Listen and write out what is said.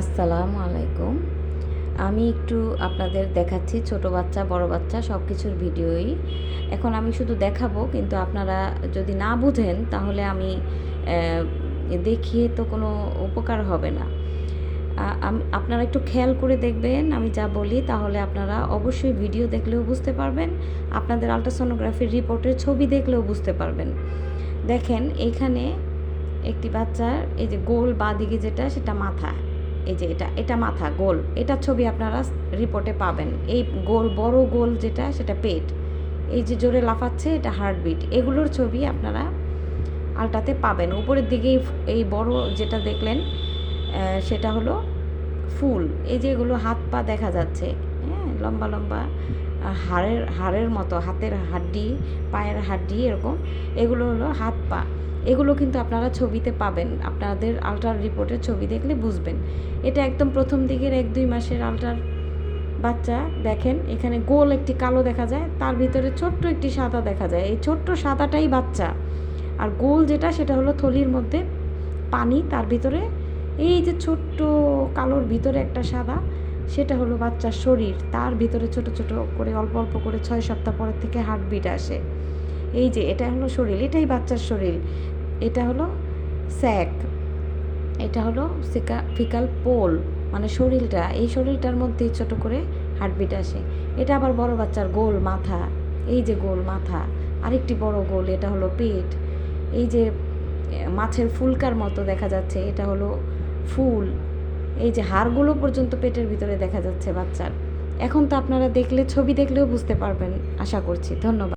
আসসালামু আলাইকুম। আমি একটু আপনাদের দেখাচ্ছি ছোট বাচ্চা, বড় বাচ্চা সব কিছুর ভিডিওই। এখন আমি শুধু দেখাবো, কিন্তু আপনারা যদি না বুঝেন, তাহলে আমি দেখিয়ে তো কোনো উপকার হবে না। আপনারা একটু খেয়াল করে দেখবেন, আমি যা বলি, তাহলে আপনারা অবশ্যই ভিডিও দেখলেও বুঝতে পারবেন, আপনাদের আলট্রাসোনোগ্রাফির রিপোর্টের ছবি দেখলেও বুঝতে পারবেন। দেখেন এইখানে একটি বাচ্চার, এই যে গোল বা দিকে যেটা, সেটা মাথা। এই যে এটা এটা মাথা, গোল। এটা ছবি আপনারা রিপোর্টে পাবেন। এই গোল, বড় গোল যেটা, সেটা পেট। এই যে জোরে লাফাচ্ছে, এটা হার্টবিট এগুলোর ছবি আপনারা আলটাতে পাবেন। উপরের দিকে এই বড় যেটা দেখলেন সেটা হলো ফুল। এই যে এগুলো হাত পা দেখা যাচ্ছে। লম্বা লম্বা হাড়ের হাড়ের মতো, হাতের হাড্ডি, পায়ের হাড্ডি এরকম। এগুলো হলো হাত পা। এগুলো কিন্তু আপনারা ছবিতে পাবেন। আপনাদের আলট্রার রিপোর্টের ছবি দেখলে বুঝবেন। এটা একদম প্রথম দিকের এক দুই মাসের আলট্রার বাচ্চা, দেখেন, এখানে গোল একটি কালো দেখা যায়, তার ভিতরে ছোট্ট একটি সাদা দেখা যায়। এই ছোট্ট সাদাটাই বাচ্চা। আর গোল যেটা, সেটা হলো থলির মধ্যে পানি, তার ভিতরে এই যে ছোট্ট কালোর ভিতরে একটা সাদা সেটা হলো বাচ্চার শরীর। তার ভিতরে ছোট ছোট করে অল্প অল্প করে ছয় সপ্তাহ পরের থেকে হার্টবিট আসে। এই যে, এটা হলো শরীর, এটাই বাচ্চার শরীর। এটা হলো স্যাক এটা হলো সিকা ফিকাল পোল মানে শরীরটা। এই শরীরটার মধ্যেই ছোট করে হার্টবিট আসে। এটা আবার বড় বাচ্চার গোল মাথা। এই যে গোল মাথা, আরেকটি বড় গোল, এটা হলো পেট। এই যে মাছের ফুলকার মতো দেখা যাচ্ছে, এটা হলো ফুল। এই যে হাড়গুলো পর্যন্ত পেটের ভিতরে দেখা যাচ্ছে বাচ্চার। এখন তো আপনারা দেখলে, ছবি দেখলেও বুঝতে পারবেন। আশা করছি। ধন্যবাদ।